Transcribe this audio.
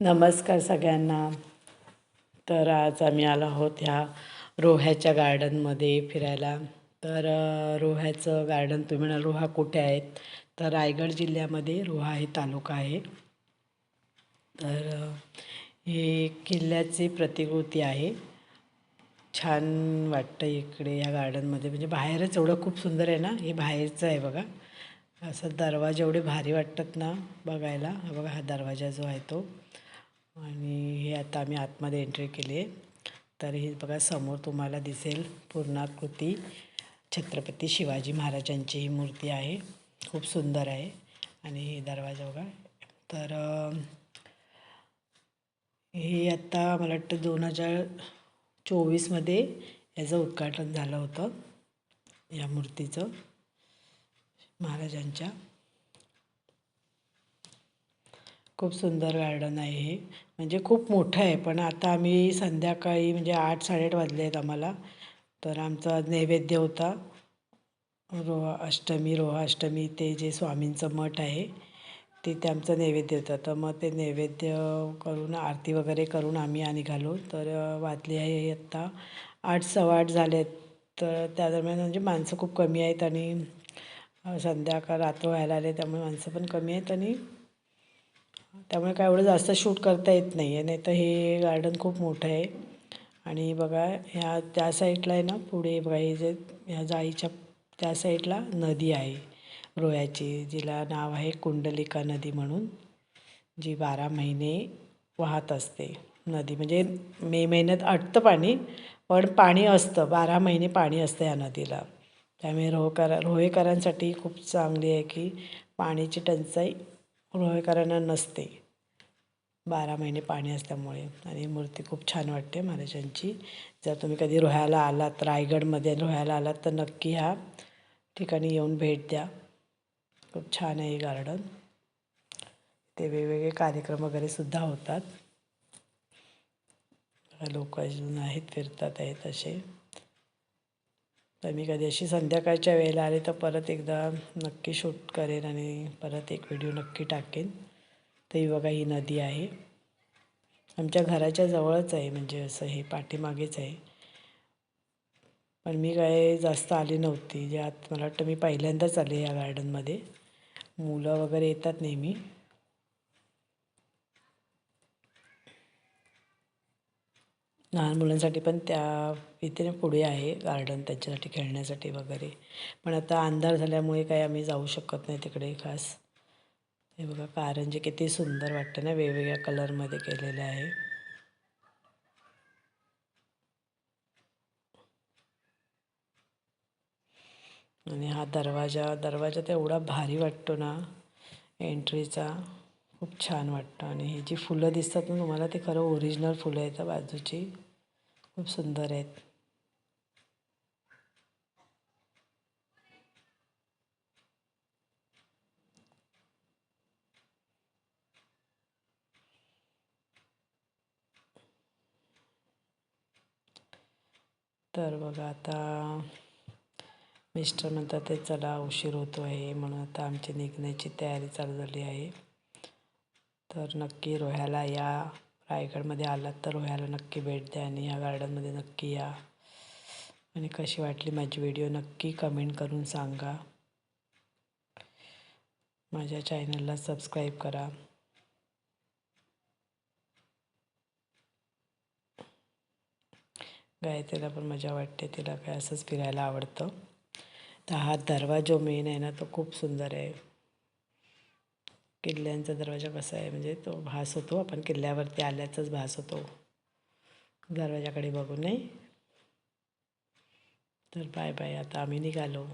नमस्कार सगळ्यांना. तर आज आम्ही आलो आहोत ह्या रोह्याच्या गार्डनमध्ये फिरायला. तर रोह्याचं गार्डन तुम्ही म्हणाल रोहा कुठे आहेत? तर रायगड जिल्ह्यामध्ये रोहा हे तालुका आहे. तर हे किल्ल्याची प्रतिकृती आहे. छान वाटतं इकडे या गार्डनमध्ये. म्हणजे बाहेरच एवढं खूप सुंदर आहे ना? हे बाहेरचं आहे बघा. असं दरवाजे एवढे भारी वाटतात ना बघायला. बघा हा दरवाजा जो आहे तो. आणि हे आता आम्ही आतमध्ये एंट्री केली आहे तर हे बघा समोर तुम्हाला दिसेल पूर्णाकृती छत्रपती शिवाजी महाराजांची ही मूर्ती आहे. खूप सुंदर आहे. आणि हे दरवाजा बघा. तर हे आत्ता मला वाटतं दोन हजार चोवीसमध्ये याचं उद्घाटन झालं होतं. या मूर्तीचं. महाराजांच्या. खूप सुंदर गार्डन आहे हे. म्हणजे खूप मोठं आहे पण आता आम्ही संध्याकाळी म्हणजे आठ साडेआठ वाजले आहेत आम्हाला. तर आमचा आज नैवेद्य होता. रोहा अष्टमी रोहा अष्टमी ते जे स्वामींचं मठ आहे तिथे आमचं नैवेद्य होतं. तर मग ते नैवेद्य करून आरती वगैरे करून आम्ही निघालो. तर वाजले आहे आत्ता. आठ सव्वा आठ झाले आहेत. तर त्या दरम्यान म्हणजे माणसं खूप कमी आहेत आणि संध्याकाळ रात्र व्हायला आले त्यामुळे माणसं पण कमी आहेत आणि त्यामुळे काय एवढं जास्त शूट करता येत नाही आहे नाही तर हे गार्डन खूप मोठं आहे. आणि बघा ह्या त्या साईडला आहे ना पुढे बघा हे जे ह्या जाळीच्या त्या साईडला नदी आहे. रोह्याची जिला नाव आहे कुंडलिका नदी म्हणून जी बारा महिने वाहत असते. नदी म्हणजे मे महिन्यात आटतं पाणी पण पाणी असतं. बारा महिने पाणी असतं या नदीला. त्यामुळे रोहकर रोहेकरांसाठी खूप चांगली आहे की पाण्याची टंचाई रोहेकरांना नसते. बारा महिने पाणी असल्यामुळे. आणि मूर्ती खूप छान वाटते महाराजांची. जर तुम्ही कधी रोह्याला आलात रायगडमध्ये रोह्याला आलात तर नक्की ह्या ठिकाणी येऊन भेट द्या. खूप छान आहे हे गार्डन. ते वेगवेगळे कार्यक्रम वगैरे सुद्धा होतात. लोक अजून आहेत फिरतात आहेत असे. तर मी कधी अशी संध्याकाळच्या वेळेला आले तर परत एकदा नक्की शूट करेन आणि परत एक व्हिडिओ नक्की टाकेन. तर ही बघा ही नदी आहे. आमच्या घराच्या जवळच आहे म्हणजे असं हे पाठीमागेच आहे. पण मी काय जास्त आली नव्हती. जे आत मला वाटतं मी पहिल्यांदाच आले या गार्डनमध्ये मुलं वगैरे येतात नेहमी. लहान मुलांसाठी पण त्या इथे पुढे आहे गार्डन त्यांच्यासाठी खेळण्यासाठी वगैरे. पण आता अंधार झाल्यामुळे काही आम्ही जाऊ शकत नाही तिकडे खास. हे बघा कारंजे किती सुंदर वाटतं ना वेगवेगळ्या कलरमध्ये केलेलं आहे. आणि हा दरवाजा दरवाजा तर एवढा भारी वाटतो ना एंट्रीचा खूप छान वाटतं. आणि ही जी फुलं दिसतात ना तुम्हाला ती खरं ओरिजिनल फुलं आहेत बाजूची. खूप सुंदर आहेत. तर बघा आता मिस्टर म्हणतात ते चला उशीर होतो आहे म्हणून आता आमची निघण्याची तयारी चालू झाली आहे. तर नक्की रोह्याला या. रायगडमध्ये आलात तर रोह्याला नक्की भेट द्या आणि या गार्डनमध्ये नक्की या. आणि कशी वाटली माझी व्हिडिओ नक्की कमेंट करून सांगा. माझ्या चॅनलला सबस्क्राईब करा. गायत्रीला पण मजा वाटते तिला काय असंच फिरायला आवडतं. तर हा दरवाजा जो मेन आहे ना तो खूप सुंदर आहे. किल्ल्यांचा दरवाजा कसा आहे? म्हणजे तो भास होतो. आपण किल्ल्यावरती आल्याचाच भास होतो. दरवाजाकडे बघू नये. तर बाय बाय. आता आम्ही निघालो.